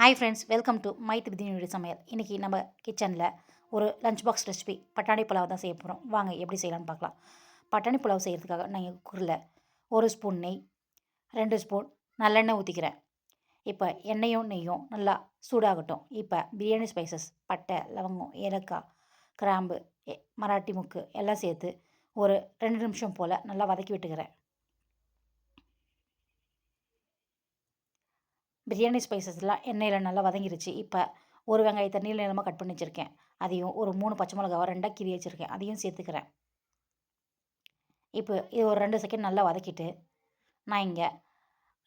Hi friends welcome to my திருதினுடைய சமையல். இன்றைக்கி நம்ம கிச்சனில் ஒரு லஞ்ச் பாக்ஸ் ரெசிபி பட்டாணி புலாவ் தான் செய்ய போகிறோம் வாங்க எப்படி செய்யலாம்னு பார்க்கலாம். பட்டாணி புலாவ் செய்கிறதுக்காக நான் குக்கரில் ஒரு ஸ்பூன் நெய் ரெண்டு ஸ்பூன் நல்லெண்ணெய் ஊற்றிக்கிறேன் இப்போ எண்ணெயும் நெய்யும் நல்லா சூடாகட்டும். இப்போ பிரியாணி ஸ்பைசஸ் பட்டை லவங்கம் ஏலக்காய் கிராம்பு மராட்டி முக்கு எல்லாம் சேர்த்து ஒரு ரெண்டு நிமிஷம் போல் நல்லா வதக்கி விட்டுக்கிறேன். பிரியாணி ஸ்பைசஸ்லாம் எண்ணெயில் நல்லா வதங்கிருச்சு. இப்போ ஒரு வெங்காயத்தை நீள நீளமாக கட் பண்ணி வச்சுருக்கேன். அதையும் ஒரு மூணு பச்சை மிளகாவை ரெண்டாக கிரி வச்சுருக்கேன். அதையும் சேர்த்துக்கிறேன். இப்போ இது ஒரு ரெண்டு செகண்ட் நல்லா வதக்கிட்டு நான் இங்கே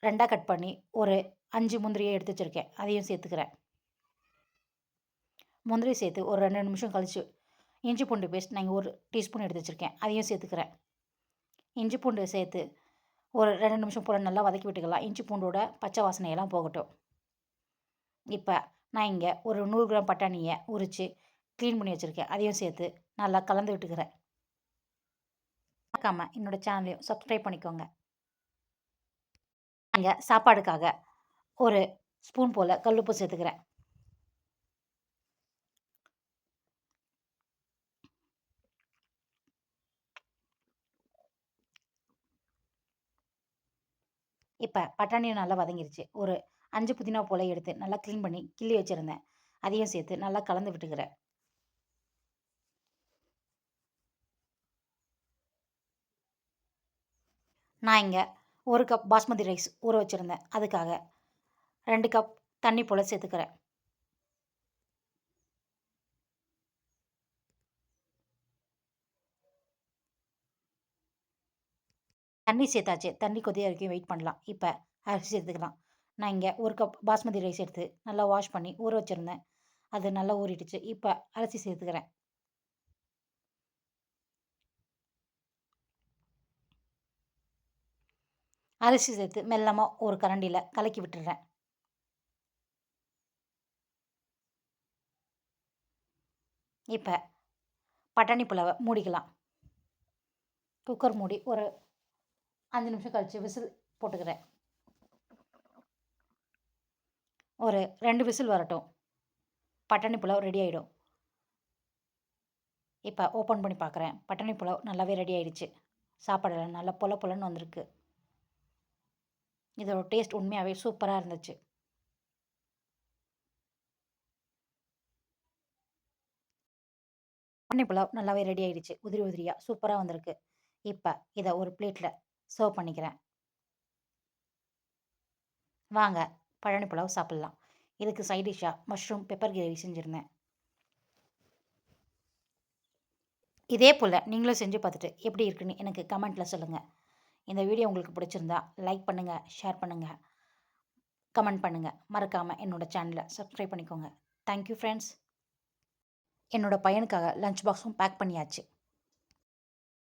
ரெண்டாக கட் பண்ணி ஒரு அஞ்சு முந்திரியை எடுத்து வச்சுருக்கேன். அதையும் சேர்த்துக்கிறேன். முந்திரி சேர்த்து ஒரு ரெண்டு நிமிஷம் கழித்து இஞ்சி பூண்டு பேஸ்ட் நான் இங்கே ஒரு டீஸ்பூன் எடுத்து வச்சுருக்கேன். அதையும் சேர்த்துக்கிறேன். இஞ்சி பூண்டு சேர்த்து ஒரு ரெண்டு நிமிஷம் போல் நல்லா வதக்கி விட்டுக்கலாம். இஞ்சி பூண்டோட பச்சை வாசனையெல்லாம் போகட்டும். இப்போ நான் இங்கே ஒரு நூறு கிராம் பட்டாணியை உரித்து க்ளீன் பண்ணி வச்சுருக்கேன். அதையும் சேர்த்து நல்லா கலந்து விட்டுக்கிறேன். மறக்காமல் என்னோடய சேனலையும் சப்ஸ்கிரைப் பண்ணிக்கோங்க. இங்கே சாப்பாடுக்காக ஒரு ஸ்பூன் போல் கல்லுப்பு சேர்த்துக்கிறேன். இப்போ பட்டாணியும் நல்லா வதங்கிருச்சு. ஒரு அஞ்சு புதினா போல் எடுத்து நல்லா க்ளீன் பண்ணி கிள்ளி வச்சுருந்தேன். அதையும் சேர்த்து நல்லா கலந்து விட்டுக்கிறேன். நான் இங்கே ஒரு கப் பாஸ்மதி ரைஸ் ஊற வச்சுருந்தேன். அதுக்காக ரெண்டு கப் தண்ணி போல் சேர்த்துக்கிறேன். தண்ணி சேர்த்தாச்சு. தண்ணி கொதிய வரைக்கும் வெயிட் பண்ணலாம். இப்போ அரிசி சேர்த்துக்கலாம். நான் இங்கே ஒரு கப் பாஸ்மதி ரைஸ் எடுத்து நல்லா வாஷ் பண்ணி ஊற வச்சுருந்தேன். அது நல்லா ஊறிடுச்சு. இப்போ அரிசி சேர்த்துக்கிறேன். அரிசி சேர்த்து மெல்லமாக ஒரு கரண்டியில் கலக்கி விட்டுடுறேன் இப்போ பட்டாணி புலவை மூடிக்கலாம். குக்கர் மூடி ஒரு அஞ்சு நிமிஷம் கழித்து விசில் போட்டுக்கிறேன். ஒரு ரெண்டு விசில் வரட்டும். பட்டாணி புலாவ் ரெடி ஆகிடும் இப்போ ஓப்பன் பண்ணி பார்க்குறேன் பட்டாணி புலாவ் நல்லாவே ரெடி ஆகிடுச்சு சாப்பாடெல்லாம் நல்லா பொல பொலன்னு வந்திருக்கு. இதோட டேஸ்ட் உண்மையாகவே சூப்பராக இருந்துச்சு. பட்டாணி புலாவ் நல்லாவே ரெடி ஆகிடுச்சு உதிரி உதிரியாக சூப்பராக வந்திருக்கு. இப்போ இதை ஒரு பிளேட்டில் சர்வ் பண்ணிக்கிறேன். வாங்க பழனி புலாவ் சாப்பிட்லாம். இதுக்கு சைடிஷாக மஷ்ரூம் பெப்பர் கிரேவி செஞ்சுருந்தேன். இதே போல் நீங்களும் செஞ்சு பார்த்துட்டு எப்படி இருக்குன்னு எனக்கு கமெண்ட்டில் சொல்லுங்கள் இந்த வீடியோ உங்களுக்கு பிடிச்சிருந்தா லைக் பண்ணுங்கள் ஷேர் பண்ணுங்கள் கமெண்ட் பண்ணுங்கள் மறக்காமல் என்னோடய சேனலை சப்ஸ்கிரைப் பண்ணிக்கோங்க. தேங்க்யூ ஃப்ரெண்ட்ஸ் என்னோடய பையனுக்காக லஞ்ச் பாக்ஸும் பேக் பண்ணியாச்சு.